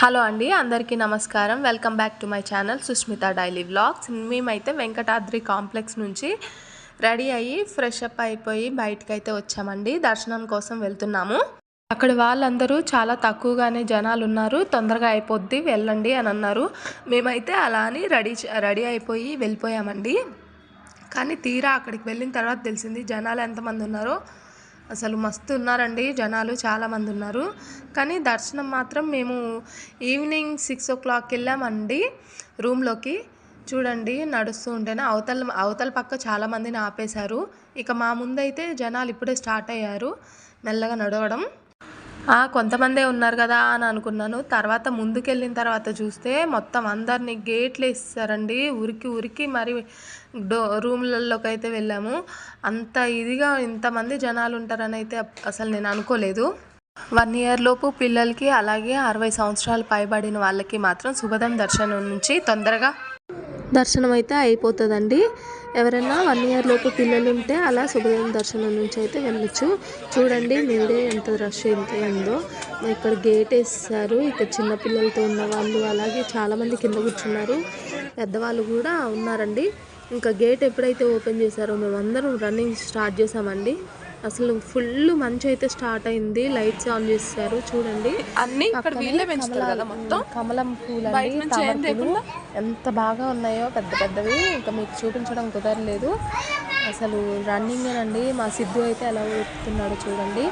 Hello అండి అందరికీ నమస్కారం. Welcome back to my channel Sushmita daily vlogs మేమైతే వెంకటాద్రి కాంప్లెక్స్ నుంచి రెడీ అయ్యి ఫ్రెష్ అప్ అయిపోయి బయటకు అయితే వచ్చామండి. దర్శనం కోసం వెళ్తున్నాము. అక్కడ వాళ్ళందరూ చాలా తక్కువగానే జనాలు ఉన్నారు. తొందరగా అయిపోద్ది వెళ్ళండి అని అన్నారు. మేమైతే అలా అని రెడీ రెడీ అయిపోయి వెళ్ళిపోయామండి. కానీ తీరా అక్కడికి వెళ్ళిన తర్వాత తెలిసింది జనాలు ఎంతమంది ఉన్నారో అసలు మస్తు ఉన్నారండి జనాలు చాలామంది ఉన్నారు. కానీ దర్శనం మాత్రం మేము ఈవినింగ్ సిక్స్ ఓ క్లాక్కి వెళ్ళామండి రూమ్లోకి. చూడండి నడుస్తూ ఉంటేనే అవతల అవతల పక్క చాలామందిని ఆపేశారు. ఇక మా ముందైతే జనాలు ఇప్పుడే స్టార్ట్ అయ్యారు మెల్లగా నడవడం. కొంతమందే ఉన్నారు కదా అని అనుకున్నాను. తర్వాత ముందుకెళ్ళిన తర్వాత చూస్తే మొత్తం అందరినీ గేట్లు ఇస్తారండి ఉరికి ఉరికి మరి డో రూమ్లలోకి అయితే వెళ్ళాము. అంత ఇదిగా ఇంతమంది జనాలు ఉంటారని అయితే అసలు నేను అనుకోలేదు. వన్ ఇయర్ లోపు పిల్లలకి అలాగే అరవై సంవత్సరాలు పైబడిన వాళ్ళకి మాత్రం శుభదం దర్శనం నుంచి తొందరగా దర్శనం అయితే అయిపోతుందండి. ఎవరైనా వన్ ఇయర్ లోపు పిల్లలు ఉంటే అలా శుభదం దర్శనం నుంచి అయితే వెళ్ళొచ్చు. చూడండి మీరే ఎంత రష్ ఎంత ఉందో. ఇక్కడ గేట్ వేస్తారు. ఇక్కడ చిన్న పిల్లలతో ఉన్న వాళ్ళు అలాగే చాలామంది కింద కూర్చున్నారు. పెద్దవాళ్ళు కూడా ఉన్నారండి. ఇంకా గేట్ ఎప్పుడైతే ఓపెన్ చేశారో మేమందరం రన్నింగ్ స్టార్ట్ చేసామండి అసలు ఫుల్ మంచి అయితే స్టార్ట్ అయింది. లైట్స్ ఆన్ చేస్తారు. చూడండి. అన్ని మొత్తం? కమలం పూలు ఎంత బాగా ఉన్నాయో పెద్ద పెద్దవి. ఇంకా మీకు చూపించడం కుదరలేదు. అసలు రన్నింగ్ అండి మా సిద్ధు అయితే ఎలా ఊపుతున్నాడో చూడండి.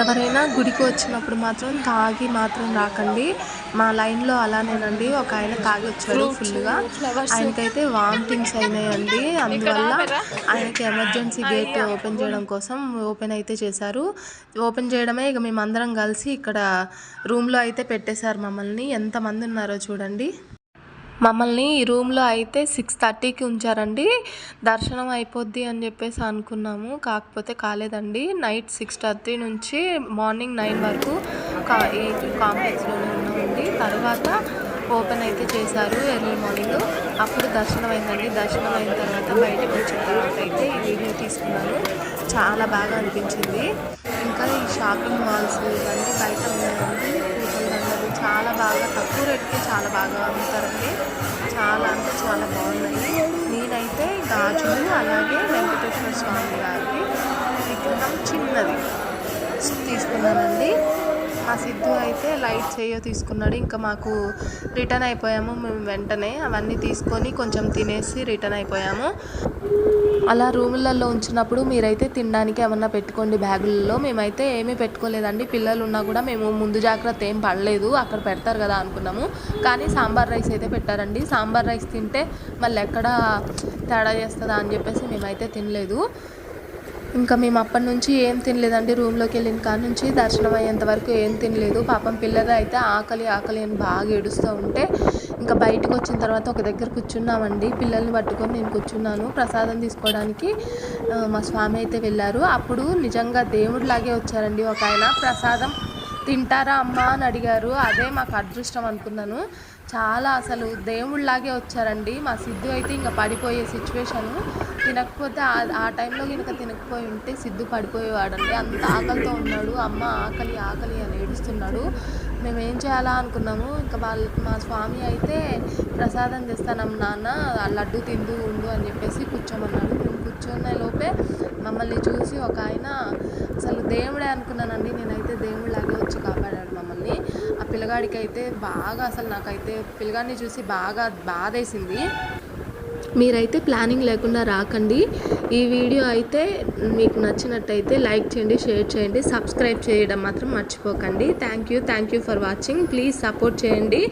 ఎవరైనా గుడికి వచ్చినప్పుడు మాత్రం తాగి మాత్రం రాకండి. మా లైన్లో అలానేనండి. ఒక ఆయన తాగి వచ్చారు ఫుల్గా ఆయనకైతే వామిటింగ్స్ అయినాయండి. అందువల్ల ఆయనకి ఎమర్జెన్సీ గేట్ ఓపెన్ చేయడం కోసం ఓపెన్ అయితే చేశారు. ఓపెన్ చేయడమే ఇక మేమందరం కలిసి ఇక్కడ రూమ్లో అయితే పెట్టేశారు మమ్మల్ని. ఎంతమంది ఉన్నారో చూడండి. మమ్మల్ని ఈ రూమ్లో అయితే సిక్స్ థర్టీకి ఉంచారండి. దర్శనం అయిపోద్ది అని చెప్పేసి అనుకున్నాము. కాకపోతే కాలేదండి. నైట్ సిక్స్ థర్టీ నుంచి మార్నింగ్ నైన్ వరకు కా ఈ కాంప్లెక్స్లోనే ఉన్నామండి. తర్వాత ఓపెన్ అయితే చేశారు ఎర్లీ మార్నింగ్. అప్పుడు దర్శనం అయిందండి దర్శనం అయిన తర్వాత బయటకు వచ్చిన తర్వాత అయితే ఈ వీడియో తీసుకున్నాను. చాలా బాగా అనిపించింది. ఇంకా ఈ షాపింగ్ మాల్స్ ఇవన్నీ బయట ఉన్నాయండి. చాలా బాగా తక్కువ రేట్కి చాలా బాగా అమ్ముతారండి. నేనైతే అలాగే వెంకటేశ్వర స్వామి గారి విగ్రహం చిన్నది. ఆ సిద్ధు అయితే లైట్ చేయో తీసుకున్నాడు. ఇంకా మాకు రిటర్న్ అయిపోయాము మేము వెంటనే. అవన్నీ తీసుకొని కొంచెం తినేసి రిటర్న్ అయిపోయాము. అలా రూములలో ఉంచినప్పుడు మీరైతే తినడానికి ఏమన్నా పెట్టుకోండి బ్యాగులలో. మేమైతే ఏమీ పెట్టుకోలేదండి. పిల్లలు ఉన్నా కూడా మేము ముందు జాగ్రత్త ఏం పడలేదు. అక్కడ పెడతారు కదా అనుకున్నాము. కానీ సాంబార్ రైస్ అయితే పెట్టారండి. సాంబార్ రైస్ తింటే మళ్ళీ ఎక్కడ తేడా చేస్తుందా అని చెప్పేసి మేమైతే తినలేదు. ఇంకా మేము అప్పటి నుంచి ఏం తినలేదండి. రూమ్లోకి వెళ్ళిన కాడ నుంచి దర్శనం అయ్యేంత వరకు ఏం తినలేదు. పాపం పిల్లలు అయితే ఆకలి ఆకలి అని బాగా ఏడుస్తూ ఉంటే ఇంకా బయటకు వచ్చిన తర్వాత ఒక దగ్గర కూర్చున్నామండి. పిల్లల్ని పట్టుకొని నేను కూర్చున్నాను. ప్రసాదం తీసుకోవడానికి మా స్వామి అయితే వెళ్ళారు. అప్పుడు నిజంగా దేవుడిలాగే వచ్చారండి ఒక ఆయన. ప్రసాదం తింటారా అమ్మా అని అడిగారు. అదే మాకు అదృష్టం అనుకున్నాను. చాలా అసలు దేవుళ్ళలాగే వచ్చారండి. మా సిద్ధు అయితే ఇంకా పడిపోయే సిచ్యువేషను తినకపోతే ఆ- టైంలో కనుక తినకపోయి ఉంటే సిద్ధు పడిపోయేవాడండి. అంత ఆకలితో ఉన్నాడు. అమ్మ ఆకలి ఆకలి అని ఏడుస్తున్నాడు. మేము ఏం చేయాలా అనుకున్నాము. ఇంకా వాళ్ళ మా స్వామి అయితే ప్రసాదం తెస్తానమ్మ నాన్న లడ్డు తిందు ఉండు అని చెప్పేసి కూర్చోమన్నాడు. మేము కూర్చున్న లోపే మమ్మల్ని చూసి ఒక ఆయన అసలు దేవుడే అనుకున్నానండి. నేనైతే దేవుడిలాగే వచ్చి కాపాడాడు మమ్మల్ని. ఆ పిల్లగాడికి అయితే బాగా అసలు నాకైతే పిల్లగాడిని చూసి బాగా బాధేసింది. మీరైతే ప్లానింగ్ లేకుండా రాకండి. ఈ వీడియో అయితే మీకు నచ్చినట్టయితే లైక్ చేయండి షేర్ చేయండి సబ్స్క్రైబ్ చేయడం మాత్రం మర్చిపోకండి. Thank you thank you for watching. Please support చేయండి.